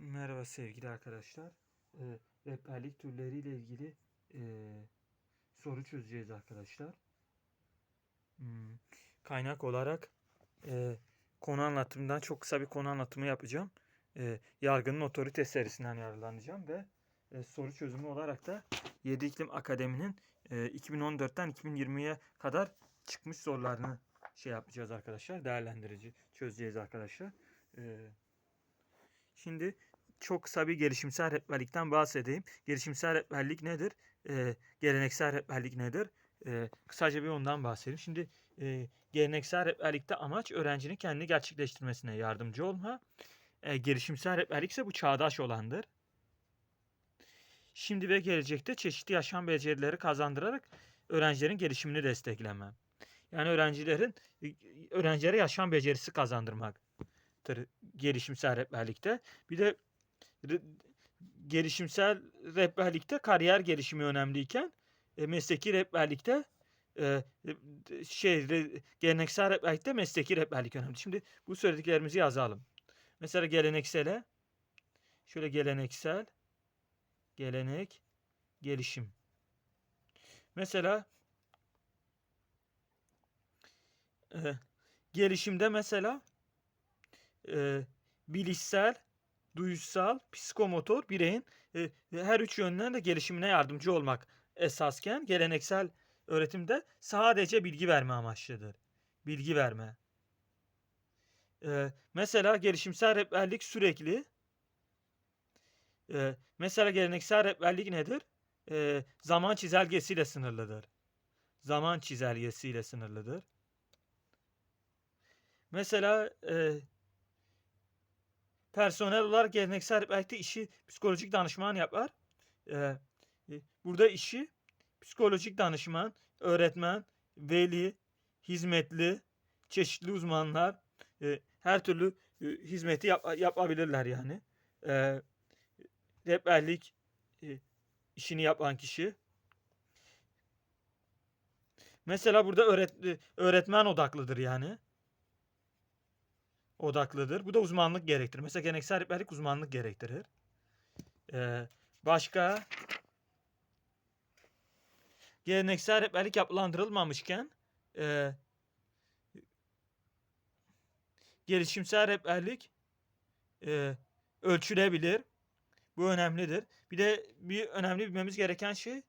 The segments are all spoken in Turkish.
Merhaba sevgili arkadaşlar. Ee, rehberlik türleriyle ilgili e, soru çözeceğiz arkadaşlar. Hmm, Kaynak olarak e, konu anlatımından çok kısa bir konu anlatımı yapacağım. E, Yargının otorite serisinden yararlanacağım ve e, soru çözümü olarak da 7 İklim Akademi'nin e, 2014'ten 2020'ye kadar çıkmış sorularını şey yapacağız arkadaşlar. Değerlendirici çözeceğiz arkadaşlar. E, Şimdi çok kısa bir gelişimsel rehberlikten bahsedeyim. Gelişimsel rehberlik nedir? Ee, geleneksel rehberlik nedir? Ee, kısaca bir ondan bahsedeyim. Şimdi e, geleneksel rehberlikte amaç öğrencinin kendini gerçekleştirmesine yardımcı olma. E, gelişimsel rehberlik ise bu çağdaş olandır. Şimdi ve gelecekte çeşitli yaşam becerileri kazandırarak öğrencilerin gelişimini destekleme. Yani öğrencilerin öğrencilere yaşam becerisi kazandırmaktır gelişimsel rehberlikte. Bir de gelişimsel rehberlikte kariyer gelişimi önemliyken e, mesleki rehberlikte e, e, şey re- geleneksel rehberlikte mesleki rehberlik önemli. Şimdi bu söylediklerimizi yazalım. Mesela geleneksele şöyle geleneksel gelenek gelişim. Mesela e, gelişimde mesela e, bilişsel, duyusal, psikomotor bireyin e, her üç yönden de gelişimine yardımcı olmak esasken geleneksel öğretimde sadece bilgi verme amaçlıdır. Bilgi verme. E, mesela gelişimsel rehberlik sürekli. E, mesela geleneksel rehberlik nedir? E, zaman çizelgesiyle sınırlıdır. Zaman çizelgesiyle sınırlıdır. Mesela e, personel olarak geleneksel rehberlikte işi psikolojik danışman yapar. Ee, e, burada işi psikolojik danışman, öğretmen, veli, hizmetli, çeşitli uzmanlar e, her türlü e, hizmeti yap- yapabilirler yani. Ee, rehberlik e, işini yapan kişi. Mesela burada öğret e, öğretmen odaklıdır yani odaklıdır. Bu da uzmanlık gerektirir. Mesela geleneksel rehberlik uzmanlık gerektirir. Ee, başka geleneksel rehberlik yapılandırılmamışken e, gelişimsel rehberlik e, ölçülebilir. Bu önemlidir. Bir de bir önemli bilmemiz gereken şey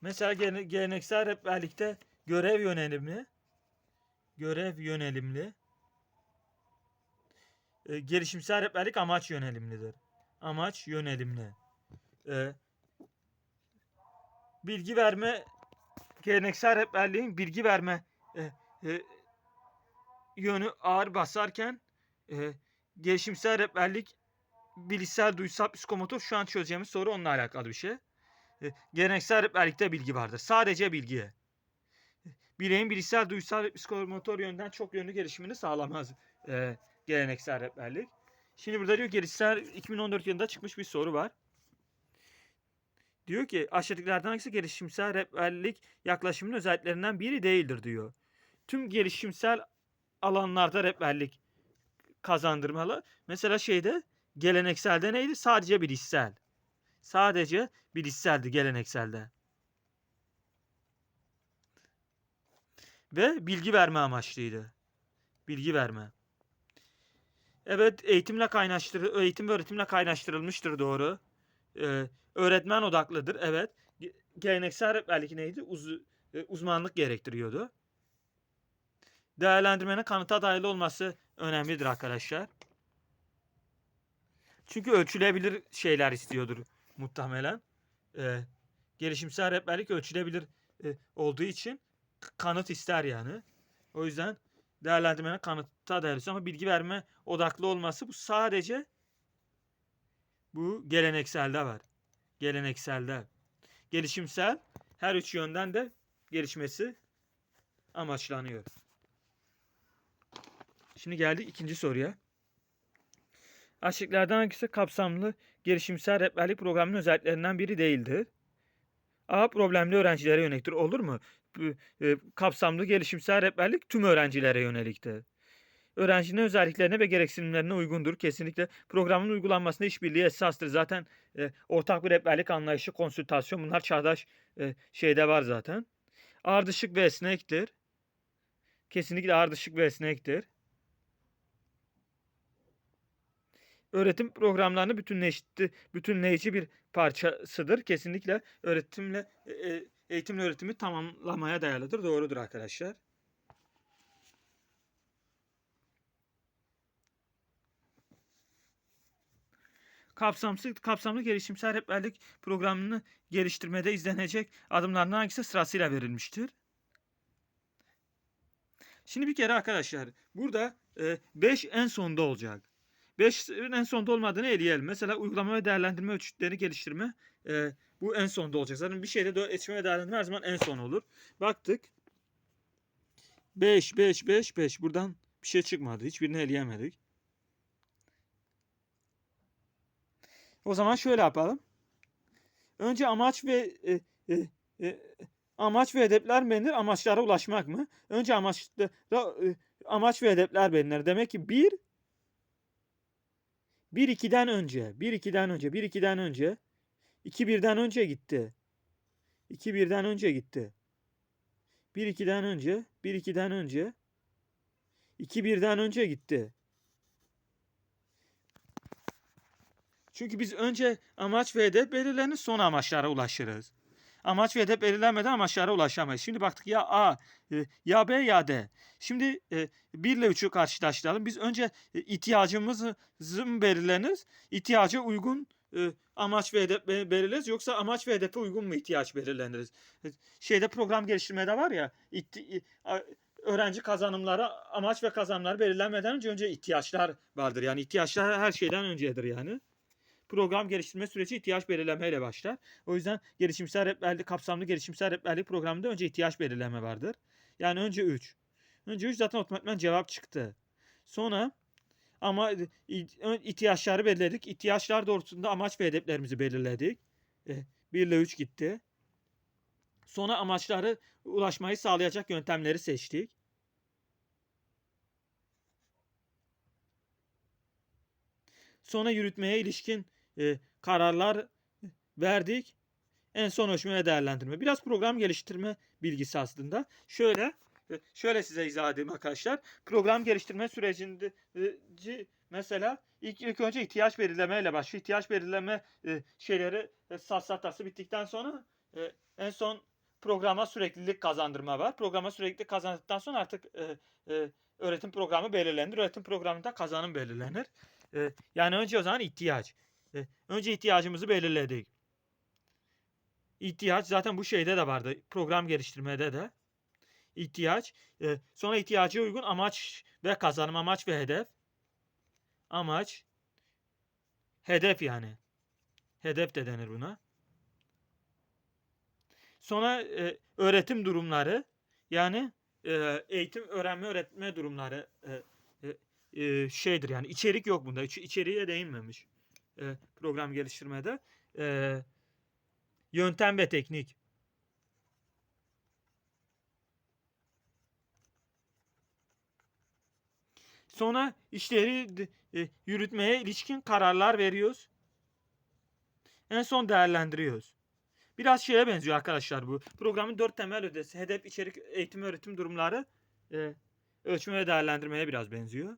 Mesela gene- geleneksel rehberlikte görev yönelimli, görev yönelimli, e, gelişimsel rehberlik amaç yönelimlidir. Amaç yönelimli. E, bilgi verme, geleneksel rehberliğin bilgi verme e, e, yönü ağır basarken e, gelişimsel rehberlik bilişsel, duysal, psikomotor şu an çözeceğimiz soru onunla alakalı bir şey. Geleneksel rehberlikte bilgi vardır. Sadece bilgi. Bireyin bilişsel, duysal ve psikomotor yönden çok yönlü gelişimini sağlamaz e, geleneksel rehberlik. Şimdi burada diyor gelişsel 2014 yılında çıkmış bir soru var. Diyor ki aşağıdakilerden hangisi gelişimsel rehberlik yaklaşımının özelliklerinden biri değildir diyor. Tüm gelişimsel alanlarda rehberlik kazandırmalı. Mesela şeyde gelenekselde neydi? Sadece bilişsel. Sadece bilişseldi gelenekselde. Ve bilgi verme amaçlıydı. Bilgi verme. Evet eğitimle kaynaştır eğitim ve öğretimle kaynaştırılmıştır doğru. Ee, öğretmen odaklıdır evet. Ge- Geleneksel rehberlik neydi? Uz e, uzmanlık gerektiriyordu. Değerlendirmenin kanıta dayalı olması önemlidir arkadaşlar. Çünkü ölçülebilir şeyler istiyordur muhtemelen. Ee, gelişimsel rehberlik ölçülebilir e, olduğu için kanıt ister yani. O yüzden değerlendirmenin kanıta dayalı ama bilgi verme odaklı olması bu sadece bu gelenekselde var. Gelenekselde. Gelişimsel her üç yönden de gelişmesi amaçlanıyor. Şimdi geldik ikinci soruya. Aşıklardan hangisi kapsamlı gelişimsel rehberlik programının özelliklerinden biri değildir? A. Problemli öğrencilere yöneliktir. Olur mu? E, kapsamlı gelişimsel rehberlik tüm öğrencilere yöneliktir. Öğrencinin özelliklerine ve gereksinimlerine uygundur. Kesinlikle programın uygulanmasında işbirliği esastır. Zaten e, ortak bir rehberlik anlayışı, konsültasyon bunlar çağdaş e, şeyde var zaten. Ardışık ve esnektir. Kesinlikle ardışık ve esnektir. Öğretim programlarını bütünleşti, bütünleyici bir parçasıdır. Kesinlikle öğretimle e, e, eğitimle öğretimi tamamlamaya dayalıdır. Doğrudur arkadaşlar. Kapsamsız, kapsamlı gelişimsel rehberlik programını geliştirmede izlenecek adımların hangisi sırasıyla verilmiştir? Şimdi bir kere arkadaşlar burada 5 en sonda olacak. 5 en sonda olmadığını eleyelim. Mesela uygulama ve değerlendirme ölçütlerini geliştirme e, bu en sonda olacak. Zaten bir şeyde de ölçme ve değerlendirme her zaman en son olur. Baktık. 5, 5, 5, 5. Buradan bir şey çıkmadı. Hiçbirini eleyemedik. O zaman şöyle yapalım. Önce amaç ve e, e, e, amaç ve hedefler belirlenir. Amaçlara ulaşmak mı? Önce amaçlara e, amaç ve hedefler belirlenir. Demek ki 1 1 2'den önce, 1 2'den önce, 1 2'den önce 2 1'den önce gitti. 2 1'den önce gitti. 1 2'den önce, 1 2'den önce 2 1'den önce gitti. Çünkü biz önce amaç ve hedef belirlenir sonra amaçlara ulaşırız. Amaç ve hedef belirlenmeden amaçlara ulaşamayız. Şimdi baktık ya A, e, ya B ya D. Şimdi e, 1 ile 3'ü karşılaştıralım. Biz önce e, ihtiyacımızı mı belirleniriz? İhtiyaca uygun e, amaç ve hedef be- belirleriz. Yoksa amaç ve hedefe uygun mu ihtiyaç belirleniriz? E, Şeyde program geliştirmede var ya öğrenci kazanımları amaç ve kazanımları belirlenmeden önce önce ihtiyaçlar vardır. Yani ihtiyaçlar her şeyden öncedir yani program geliştirme süreci ihtiyaç belirlemeyle başlar. O yüzden gelişimsel rehberlik, kapsamlı gelişimsel rehberlik programında önce ihtiyaç belirleme vardır. Yani önce 3. Önce 3 zaten otomatikman cevap çıktı. Sonra ama ihtiyaçları belirledik. İhtiyaçlar doğrultusunda amaç ve hedeflerimizi belirledik. 1 ile 3 gitti. Sonra amaçları ulaşmayı sağlayacak yöntemleri seçtik. Sonra yürütmeye ilişkin e, kararlar verdik. En son ölçme ve değerlendirme. Biraz program geliştirme bilgisi aslında. Şöyle e, şöyle size izah edeyim arkadaşlar. Program geliştirme sürecinde e, mesela ilk, ilk önce ihtiyaç belirlemeyle başlıyor. İhtiyaç belirleme e, şeyleri e, safsatası bittikten sonra e, en son programa süreklilik kazandırma var. Programa süreklilik kazandıktan sonra artık e, e, öğretim programı belirlenir. Öğretim programında kazanım belirlenir. E, yani önce o zaman ihtiyaç. E, önce ihtiyacımızı belirledik. İhtiyaç zaten bu şeyde de vardı. Program geliştirmede de. İhtiyaç. E, sonra ihtiyaca uygun amaç ve kazanım. Amaç ve hedef. Amaç. Hedef yani. Hedef de denir buna. Sonra e, öğretim durumları. Yani e, eğitim, öğrenme, öğretme durumları. Şeydir yani içerik yok bunda. İç, değinmemiş e, program geliştirmede. E, yöntem ve teknik. Sonra işleri e, yürütmeye ilişkin kararlar veriyoruz. En son değerlendiriyoruz. Biraz şeye benziyor arkadaşlar bu. Programın dört temel ödesi. Hedef, içerik, eğitim, öğretim durumları e, ölçme ve değerlendirmeye biraz benziyor.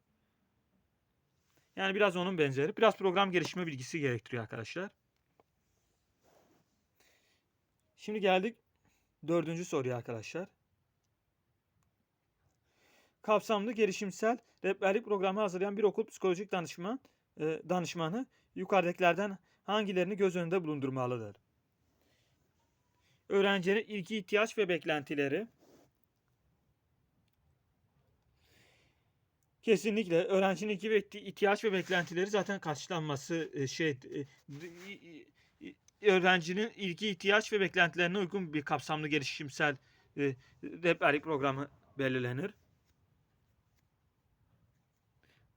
Yani biraz onun benzeri. Biraz program geliştirme bilgisi gerektiriyor arkadaşlar. Şimdi geldik dördüncü soruya arkadaşlar. Kapsamlı gelişimsel rehberlik programı hazırlayan bir okul psikolojik danışman e, danışmanı yukarıdakilerden hangilerini göz önünde bulundurmalıdır? Öğrencinin ilgi ihtiyaç ve beklentileri, Kesinlikle öğrencinin iki ihtiyaç ve beklentileri zaten karşılanması e, şey e, öğrencinin ilgi ihtiyaç ve beklentilerine uygun bir kapsamlı gelişimsel e, rehberlik programı belirlenir.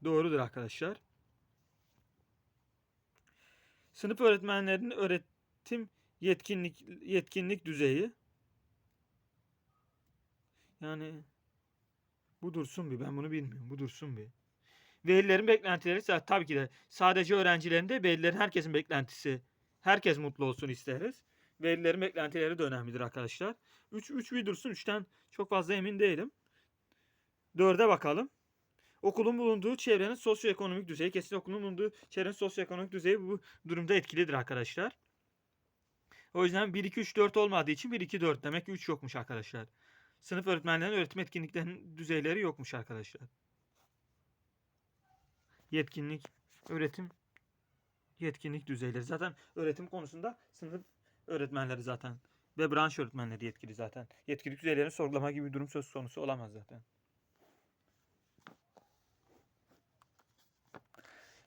Doğrudur arkadaşlar. Sınıf öğretmenlerinin öğretim yetkinlik yetkinlik düzeyi yani bu dursun bir ben bunu bilmiyorum. Bu dursun bir. Velilerin beklentileri sa- tabii ki de sadece öğrencilerin de velilerin herkesin beklentisi. Herkes mutlu olsun isteriz. Velilerin beklentileri de önemlidir arkadaşlar. 3 3 bir dursun. 3'ten çok fazla emin değilim. 4'e bakalım. Okulun bulunduğu çevrenin sosyoekonomik düzeyi kesin okulun bulunduğu çevrenin sosyoekonomik düzeyi bu durumda etkilidir arkadaşlar. O yüzden 1 2 3 4 olmadığı için 1 2 4 demek ki 3 yokmuş arkadaşlar. Sınıf öğretmenlerinin öğretim etkinliklerinin düzeyleri yokmuş arkadaşlar. Yetkinlik, öğretim yetkinlik düzeyleri. Zaten öğretim konusunda sınıf öğretmenleri zaten ve branş öğretmenleri yetkili zaten. Yetkinlik düzeylerini sorgulama gibi bir durum söz konusu olamaz zaten.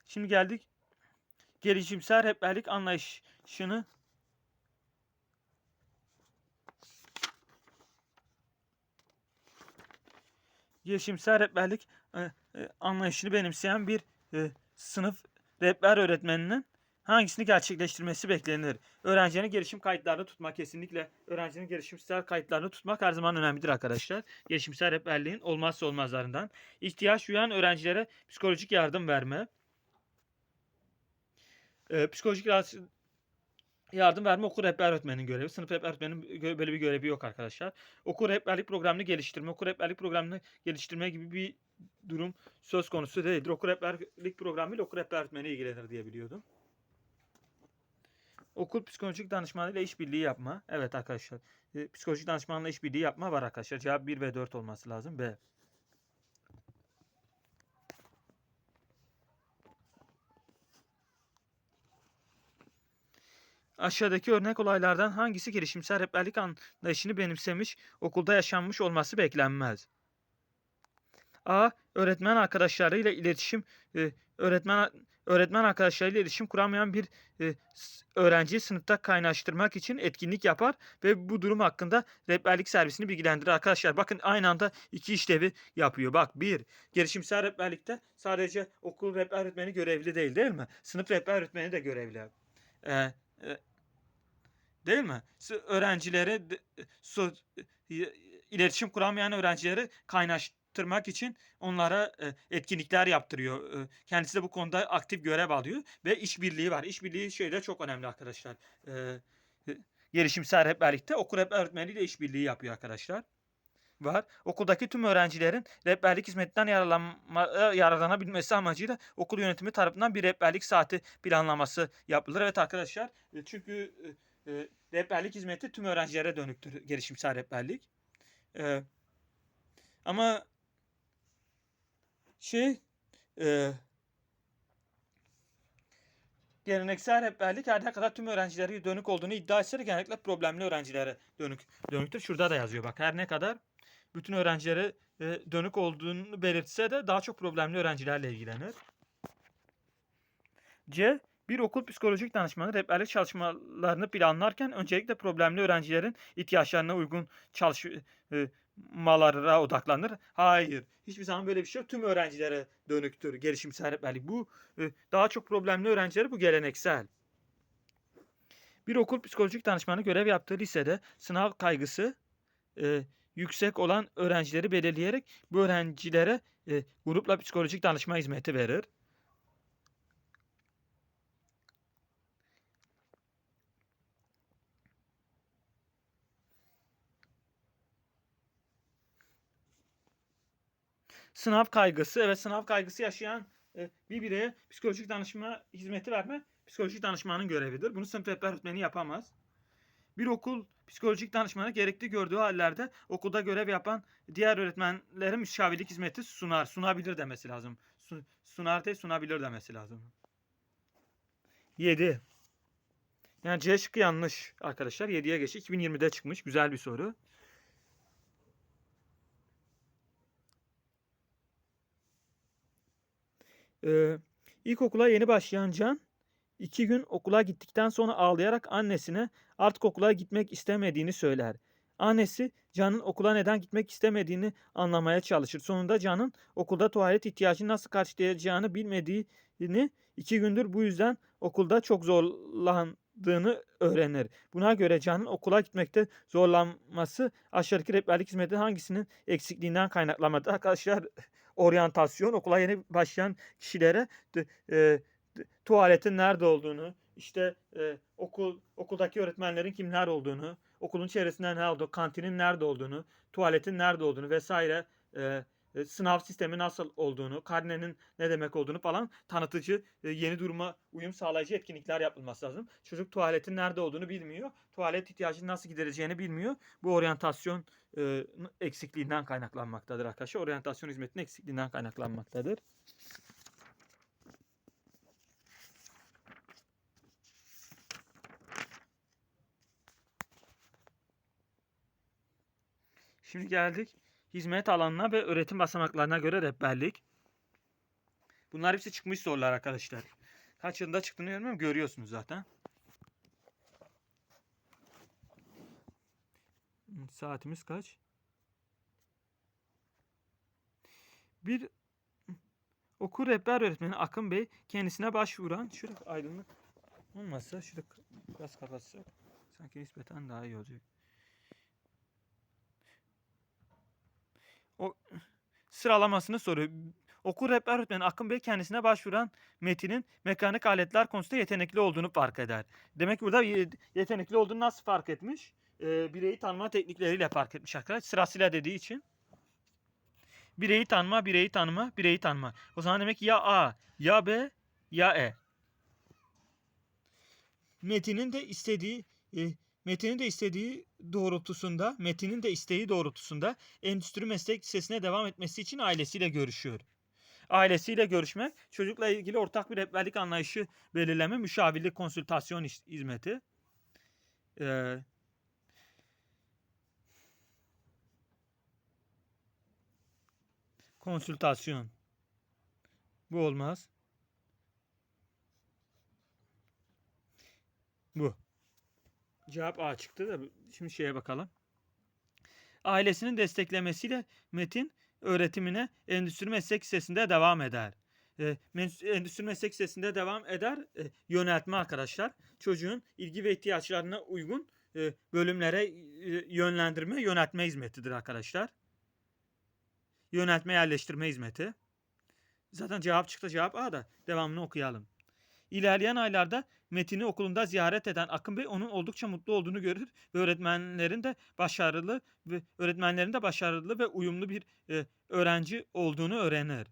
Şimdi geldik gelişimsel rehberlik anlayışını gelişimsel rehberlik e, e, anlayışını benimseyen bir e, sınıf rehber öğretmeninin hangisini gerçekleştirmesi beklenir? Öğrencinin gelişim kayıtlarını tutmak kesinlikle öğrencinin gelişimsel kayıtlarını tutmak her zaman önemlidir arkadaşlar. Gelişimsel rehberliğin olmazsa olmazlarından. İhtiyaç duyan öğrencilere psikolojik yardım verme. Ee, psikolojik yardım verme okul rehber öğretmeninin görevi. Sınıf rehber öğretmeninin böyle bir görevi yok arkadaşlar. Okul rehberlik programını geliştirme, okul rehberlik programını geliştirme gibi bir durum söz konusu değildir. Okul rehberlik programıyla okul rehber öğretmeni ilgilenir diye biliyordum. Okul psikolojik danışmanıyla işbirliği yapma. Evet arkadaşlar. E, psikolojik danışmanla işbirliği yapma var arkadaşlar. Cevap 1 ve 4 olması lazım. B. Aşağıdaki örnek olaylardan hangisi gelişimsel rehberlik anlayışını benimsemiş, okulda yaşanmış olması beklenmez? A. Öğretmen arkadaşlarıyla iletişim e, öğretmen öğretmen arkadaşlarıyla iletişim kuramayan bir e, öğrenciyi sınıfta kaynaştırmak için etkinlik yapar ve bu durum hakkında rehberlik servisini bilgilendirir. Arkadaşlar bakın aynı anda iki işlevi yapıyor. Bak bir, gelişimsel rehberlikte sadece okul rehber öğretmeni görevli değil değil mi? Sınıf rehber öğretmeni de görevli. Ee, e, değil mi? Öğrencileri so- iletişim kuramayan öğrencileri kaynaştırmak için onlara e, etkinlikler yaptırıyor. E, Kendisi de bu konuda aktif görev alıyor ve işbirliği var. İşbirliği şeyde çok önemli arkadaşlar. E, Gelişimsel rehberlikte okul rehber öğretmeniyle işbirliği yapıyor arkadaşlar. Var. Okuldaki tüm öğrencilerin rehberlik hizmetinden yararlanma, yararlanabilmesi amacıyla okul yönetimi tarafından bir rehberlik saati planlaması yapılır. Evet arkadaşlar çünkü e, rehberlik hizmeti tüm öğrencilere dönüktür gelişimsel rehberlik. E, ama şey e, geleneksel rehberlik her ne kadar tüm öğrencilere dönük olduğunu iddia etse de genellikle problemli öğrencilere dönük dönüktür. Şurada da yazıyor bak her ne kadar bütün öğrencilere e, dönük olduğunu belirtse de daha çok problemli öğrencilerle ilgilenir. C. Bir okul psikolojik danışmanı rehberlik çalışmalarını planlarken öncelikle problemli öğrencilerin ihtiyaçlarına uygun çalışmalara odaklanır. Hayır. Hiçbir zaman böyle bir şey yok. Tüm öğrencilere dönüktür gelişimsel rehberlik. Bu e, daha çok problemli öğrencileri bu geleneksel. Bir okul psikolojik danışmanı görev yaptığı lisede sınav kaygısı e, yüksek olan öğrencileri belirleyerek bu öğrencilere e, grupla psikolojik danışma hizmeti verir. Sınav kaygısı, evet sınav kaygısı yaşayan e, bir bireye psikolojik danışma hizmeti verme psikolojik danışmanın görevidir. Bunu sınıf rehber öğretmeni yapamaz. Bir okul psikolojik danışmanı gerekli gördüğü hallerde okulda görev yapan diğer öğretmenlere müşavirlik hizmeti sunar. Sunabilir demesi lazım. Su- sunar değil sunabilir demesi lazım. 7. Yani C şıkkı yanlış arkadaşlar. 7'ye geçti. 2020'de çıkmış. Güzel bir soru. Ee, ilkokula yeni başlayan Can iki gün okula gittikten sonra ağlayarak annesine artık okula gitmek istemediğini söyler. Annesi Can'ın okula neden gitmek istemediğini anlamaya çalışır. Sonunda Can'ın okulda tuvalet ihtiyacını nasıl karşılayacağını bilmediğini iki gündür bu yüzden okulda çok zorlan yaşadığını öğrenir. Buna göre Can'ın okula gitmekte zorlanması aşağıdaki rehberlik hizmeti hangisinin eksikliğinden kaynaklanmadı? Arkadaşlar oryantasyon okula yeni başlayan kişilere e, tuvaletin nerede olduğunu, işte e, okul okuldaki öğretmenlerin kimler olduğunu, okulun çevresinde ne olduğu, kantinin nerede olduğunu, tuvaletin nerede olduğunu vesaire e, sınav sistemi nasıl olduğunu, karnenin ne demek olduğunu falan tanıtıcı, e, yeni duruma uyum sağlayıcı etkinlikler yapılması lazım. Çocuk tuvaletin nerede olduğunu bilmiyor. Tuvalet ihtiyacını nasıl gidereceğini bilmiyor. Bu oryantasyon e, eksikliğinden kaynaklanmaktadır arkadaşlar. Oryantasyon hizmetinin eksikliğinden kaynaklanmaktadır. Şimdi geldik hizmet alanına ve öğretim basamaklarına göre rehberlik. Bunlar hepsi çıkmış sorular arkadaşlar. Kaç yılında çıktığını bilmiyorum görüyorsunuz zaten. Saatimiz kaç? Bir okul rehber öğretmeni Akın Bey kendisine başvuran şurada aydınlık olmazsa şurada biraz kapatsak sanki nispeten daha iyi olacak. O sıralamasını soruyor. Okul rehber öğretmeni Akın Bey kendisine başvuran Metin'in mekanik aletler konusunda yetenekli olduğunu fark eder. Demek ki burada ye- yetenekli olduğunu nasıl fark etmiş? Ee, bireyi tanıma teknikleriyle fark etmiş arkadaşlar. Sırasıyla dediği için. Bireyi tanıma, bireyi tanıma, bireyi tanıma. O zaman demek ki ya A, ya B, ya E. Metin'in de istediği e, Metin'in de istediği doğrultusunda, Metin'in de isteği doğrultusunda endüstri meslek lisesine devam etmesi için ailesiyle görüşüyor. Ailesiyle görüşmek, çocukla ilgili ortak bir rehberlik anlayışı belirleme, müşavirlik, konsültasyon hizmeti. Ee, konsültasyon. Bu olmaz. Bu. Cevap A çıktı da şimdi şeye bakalım. Ailesinin desteklemesiyle Metin öğretimine Endüstri Meslek Lisesi'nde devam eder. E, Endüstri Meslek Lisesi'nde devam eder. E, yöneltme arkadaşlar. Çocuğun ilgi ve ihtiyaçlarına uygun e, bölümlere e, yönlendirme, yöneltme hizmetidir arkadaşlar. Yöneltme yerleştirme hizmeti. Zaten cevap çıktı cevap A da devamını okuyalım. İlerleyen aylarda Metin'i okulunda ziyaret eden Akın Bey onun oldukça mutlu olduğunu görür ve öğretmenlerin de başarılı ve öğretmenlerin de başarılı ve uyumlu bir e, öğrenci olduğunu öğrenir.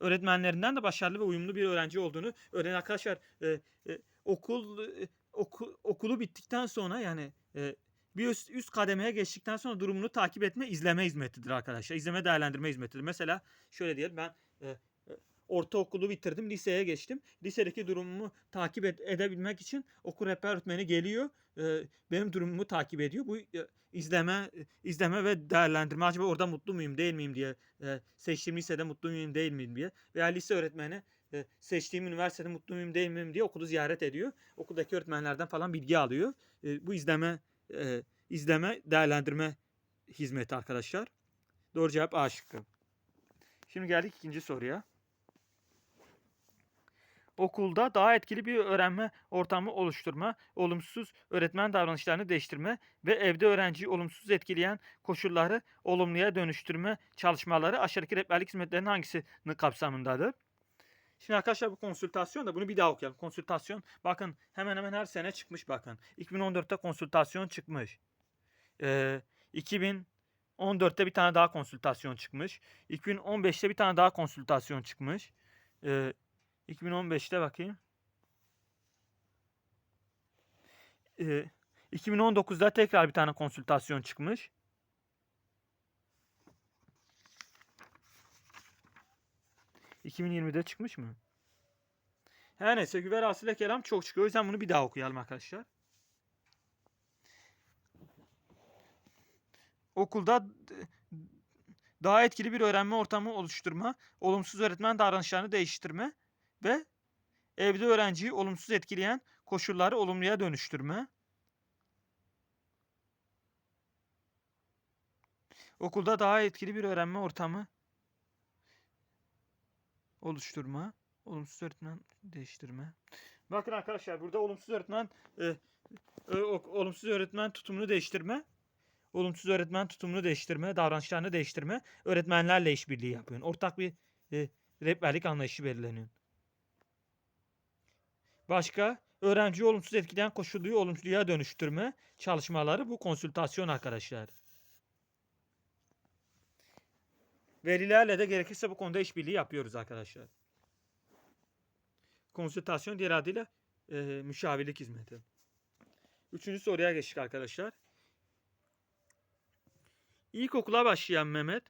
Öğretmenlerinden de başarılı ve uyumlu bir öğrenci olduğunu öğrenir arkadaşlar. e, e, okul e, oku- okulu bittikten sonra yani e, bir üst, üst kademeye geçtikten sonra durumunu takip etme, izleme hizmetidir arkadaşlar. İzleme değerlendirme hizmetidir. Mesela şöyle diyelim ben e, ortaokulu bitirdim, liseye geçtim. Lisedeki durumumu takip ed- edebilmek için okul rehber öğretmeni geliyor. e, benim durumumu takip ediyor. Bu e, izleme izleme ve değerlendirme. Acaba orada mutlu muyum, değil miyim diye e, seçtiğim lisede mutlu muyum, değil miyim diye. Veya lise öğretmeni e, seçtiğim üniversitede mutlu muyum, değil miyim diye okulu ziyaret ediyor. Okuldaki öğretmenlerden falan bilgi alıyor. E, bu izleme e, izleme değerlendirme hizmeti arkadaşlar. Doğru cevap A şıkkı. Şimdi geldik ikinci soruya. Okulda daha etkili bir öğrenme ortamı oluşturma, olumsuz öğretmen davranışlarını değiştirme ve evde öğrenciyi olumsuz etkileyen koşulları olumluya dönüştürme çalışmaları aşağıdaki rehberlik hizmetlerinin hangisinin kapsamındadır? Şimdi arkadaşlar bu konsültasyon da bunu bir daha okuyalım. Konsültasyon bakın hemen hemen her sene çıkmış bakın. 2014'te konsültasyon çıkmış. Ee, 2014'te bir tane daha konsültasyon çıkmış. 2015'te bir tane daha konsültasyon çıkmış. Ee, 2015'te bakayım. Ee, 2019'da tekrar bir tane konsültasyon çıkmış. ...2020'de çıkmış mı? Her neyse güver asile kelam çok çıkıyor. O yüzden bunu bir daha okuyalım arkadaşlar. Okulda daha etkili bir öğrenme ortamı oluşturma, olumsuz öğretmen davranışlarını değiştirme ve evde öğrenciyi olumsuz etkileyen koşulları olumluya dönüştürme. Okulda daha etkili bir öğrenme ortamı oluşturma, olumsuz öğretmen değiştirme. Bakın arkadaşlar burada olumsuz öğretmen e, e, olumsuz öğretmen tutumunu değiştirme. Olumsuz öğretmen tutumunu değiştirme, davranışlarını değiştirme. Öğretmenlerle işbirliği yapıyorsun. Ortak bir e, rehberlik anlayışı belirleniyor. Başka öğrenciyi olumsuz etkileyen koşulluyu olumluya dönüştürme çalışmaları bu konsültasyon arkadaşlar. Velilerle de gerekirse bu konuda işbirliği yapıyoruz arkadaşlar. Konsültasyon diğer adıyla e, müşavirlik hizmeti. Üçüncü soruya geçtik arkadaşlar. İlkokula başlayan Mehmet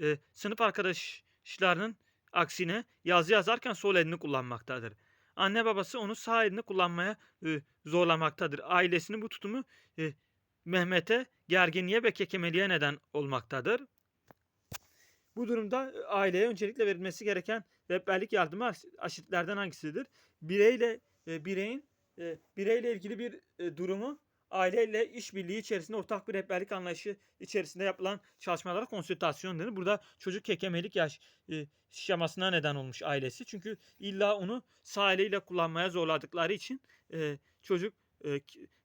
e, sınıf arkadaşlarının aksine yazı yazarken sol elini kullanmaktadır. Anne babası onu sağ elini kullanmaya e, zorlamaktadır. Ailesinin bu tutumu e, Mehmet'e gerginliğe ve kekemeliğe neden olmaktadır. Bu durumda e, aileye öncelikle verilmesi gereken rehberlik yardımı aş- aşitlerden hangisidir? Bireyle e, bireyin e, bireyle ilgili bir e, durumu aileyle işbirliği içerisinde ortak bir rehberlik anlayışı içerisinde yapılan çalışmalara konsültasyon denir. Burada çocuk kekemelik yaş e, şamasına neden olmuş ailesi. Çünkü illa onu sağ eliyle kullanmaya zorladıkları için e, çocuk e,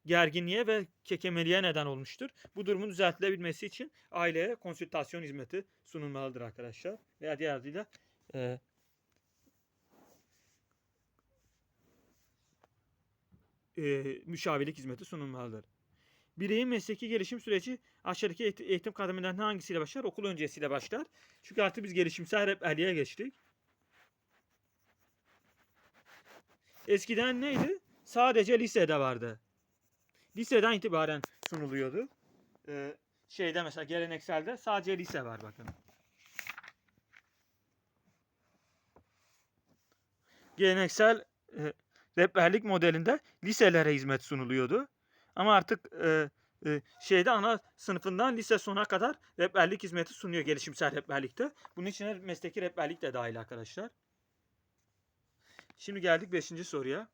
gerginliğe ve kekemeliğe neden olmuştur. Bu durumun düzeltilebilmesi için aileye konsültasyon hizmeti sunulmalıdır arkadaşlar. Veya diğer adıyla e, e, müşavirlik hizmeti sunulmalıdır. Bireyin mesleki gelişim süreci aşağıdaki eğit- eğitim kademelerinden hangisiyle başlar? Okul öncesiyle başlar. Çünkü artık biz gelişimsel rehberliğe geçtik. Eskiden neydi? Sadece lisede vardı. Liseden itibaren sunuluyordu. Ee, şeyde mesela gelenekselde sadece lise var bakın. Geleneksel e, rehberlik modelinde liselere hizmet sunuluyordu. Ama artık e, e, şeyde ana sınıfından lise sona kadar rehberlik hizmeti sunuyor gelişimsel rehberlikte. Bunun içine mesleki rehberlik de dahil arkadaşlar. Şimdi geldik 5. soruya.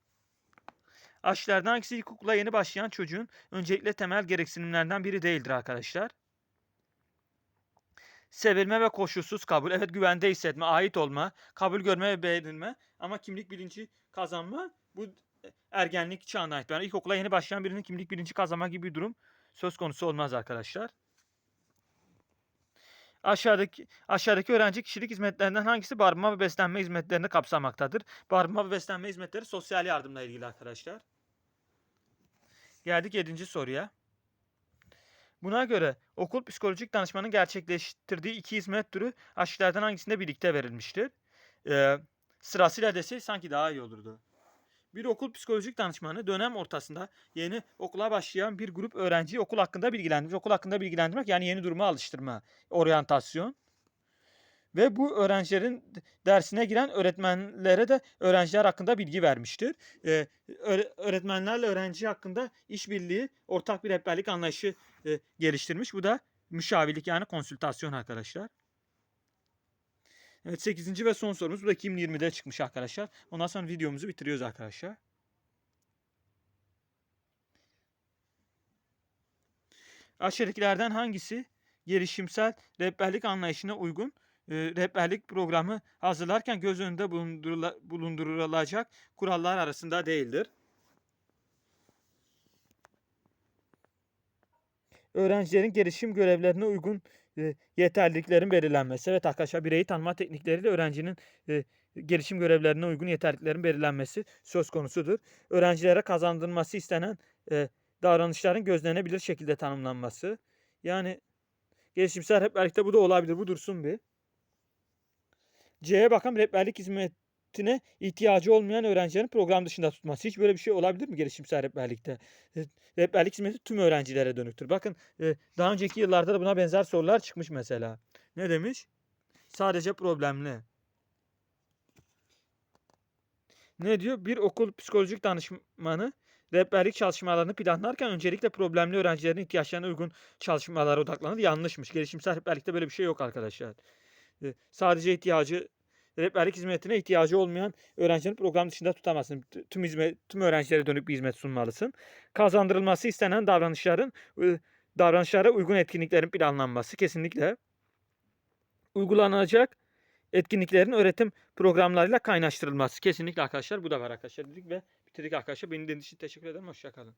Aşılardan hangisi ilkokula yeni başlayan çocuğun öncelikle temel gereksinimlerinden biri değildir arkadaşlar? Sevilme ve koşulsuz kabul. Evet güvende hissetme, ait olma, kabul görme ve beğenilme. Ama kimlik bilinci kazanma bu ergenlik çağına ait. Yani ilkokula yeni başlayan birinin kimlik bilinci kazanma gibi bir durum söz konusu olmaz arkadaşlar. Aşağıdaki aşağıdaki öğrenci kişilik hizmetlerinden hangisi barınma ve beslenme hizmetlerini kapsamaktadır? Barınma ve beslenme hizmetleri sosyal yardımla ilgili arkadaşlar. Geldik 7. soruya. Buna göre okul psikolojik danışmanın gerçekleştirdiği iki hizmet türü aşağılardan hangisinde birlikte verilmiştir? Ee, sırasıyla desey sanki daha iyi olurdu. Bir okul psikolojik danışmanı dönem ortasında yeni okula başlayan bir grup öğrenciyi okul hakkında bilgilendirmek. Okul hakkında bilgilendirmek yani yeni duruma alıştırma, oryantasyon. Ve bu öğrencilerin dersine giren öğretmenlere de öğrenciler hakkında bilgi vermiştir. Ee, öğre- öğretmenlerle öğrenci hakkında işbirliği, ortak bir rehberlik anlayışı e, geliştirmiş. Bu da müşavirlik yani konsültasyon arkadaşlar. Evet 8. ve son sorumuz. Bu da 2020'de çıkmış arkadaşlar. Ondan sonra videomuzu bitiriyoruz arkadaşlar. Aşağıdakilerden hangisi gelişimsel rehberlik anlayışına uygun e, rehberlik programı hazırlarken göz önünde bulundurula- bulundurulacak kurallar arasında değildir? Öğrencilerin gelişim görevlerine uygun e, yeterliliklerin belirlenmesi. Evet arkadaşlar bireyi tanıma teknikleriyle öğrencinin gelişim görevlerine uygun yeterliliklerin belirlenmesi söz konusudur. Öğrencilere kazandırılması istenen davranışların gözlenebilir şekilde tanımlanması. Yani gelişimsel rehberlikte bu da olabilir. Bu dursun bir. C'ye bakalım rehberlik hizmetine ihtiyacı olmayan öğrencilerin program dışında tutması. Hiç böyle bir şey olabilir mi gelişimsel rehberlikte? E, Rehberlik hizmeti tüm öğrencilere dönüktür. Bakın e, daha önceki yıllarda da buna benzer sorular çıkmış mesela. Ne demiş? Sadece problemli. Ne diyor? Bir okul psikolojik danışmanı rehberlik çalışmalarını planlarken öncelikle problemli öğrencilerin ihtiyaçlarına uygun çalışmalara odaklanır. Yanlışmış. Gelişimsel rehberlikte böyle bir şey yok arkadaşlar. E, sadece ihtiyacı rehberlik hizmetine ihtiyacı olmayan öğrencilerin program dışında tutamazsın. Tüm hizmet tüm öğrencilere dönük bir hizmet sunmalısın. Kazandırılması istenen davranışların e, davranışlara uygun etkinliklerin planlanması kesinlikle uygulanacak etkinliklerin öğretim programlarıyla kaynaştırılması kesinlikle arkadaşlar bu da var arkadaşlar dedik ve bitirdik arkadaşlar. Beni dinlediğiniz için teşekkür ederim. Hoşçakalın.